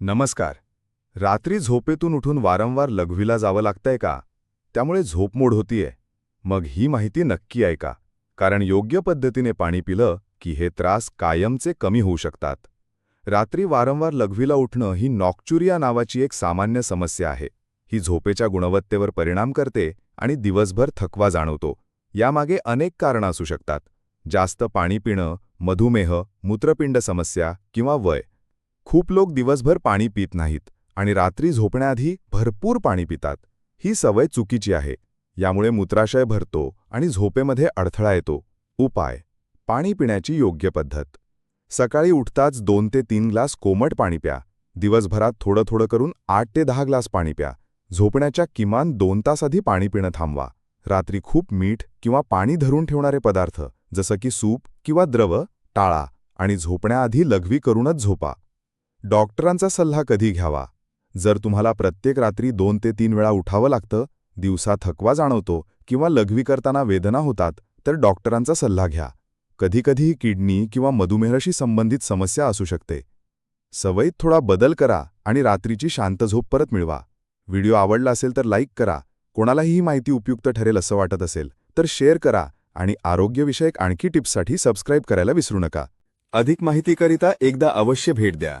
नमस्कार. रात्री झोपेतून उठून वारंवार लघवीला जावं लागतंय का? त्यामुळे झोपमोड होतीये. मग ही माहिती नक्की ऐका. कारण योग्य पद्धतीने पाणी पिलं की हे त्रास कायमचे कमी होऊ शकतात. रात्री वारंवार लघवीला उठणं ही नॉक्चुरिया नावाची एक सामान्य समस्या आहे. ही झोपेच्या गुणवत्तेवर परिणाम करते आणि दिवसभर थकवा जाणवतो. यामागे अनेक कारणं असू शकतात. जास्त पाणी पिणं मधुमेह मूत्रपिंड समस्या किंवा वय खूप लोक दिवसभर पाणी पित नाहीत आणि रात्री झोपण्याआधी भरपूर पाणी पितात. ही सवय चुकीची आहे. यामुळे मूत्राशय भरतो आणि झोपेमध्ये अडथळा येतो. उपाय. पाणी पिण्याची योग्य पद्धत. सकाळी उठताच दोन ते तीन ग्लास कोमट पाणी प्या. दिवसभरात थोडं थोडं करून आठ ते दहा ग्लास पाणी प्या. झोपण्याच्या किमान दोन तास आधी पाणी पिणं थांबवा. रात्री खूप मीठ किंवा पाणी धरून ठेवणारे पदार्थ जसं की सूप किंवा द्रव टाळा आणि झोपण्याआधी लघवी करूनच झोपा. डॉक्टरांचा सल्ला कधी घ्यावा? जर तुम्हाला प्रत्येक रात्री दोन ते तीन वेळा उठावं लागतं दिवसा थकवा जाणवतो किंवा लघवी करताना वेदना होतात तर डॉक्टरांचा सल्ला घ्या. कधीकधी किडनी किंवा मधुमेहशी संबंधित समस्या असू शकते. सवयीत थोडा बदल करा आणि रात्रीची शांत झोप परत मिळवा. व्हिडिओ आवडला असेल तर लाईक करा. कोणालाही ही माहिती उपयुक्त ठरेल असं वाटत असेल तर शेअर करा आणि आरोग्यविषयक आणखी टिप्ससाठी सबस्क्राईब करायला विसरू नका. अधिक माहितीकरिता एकदा अवश्य भेट द्या.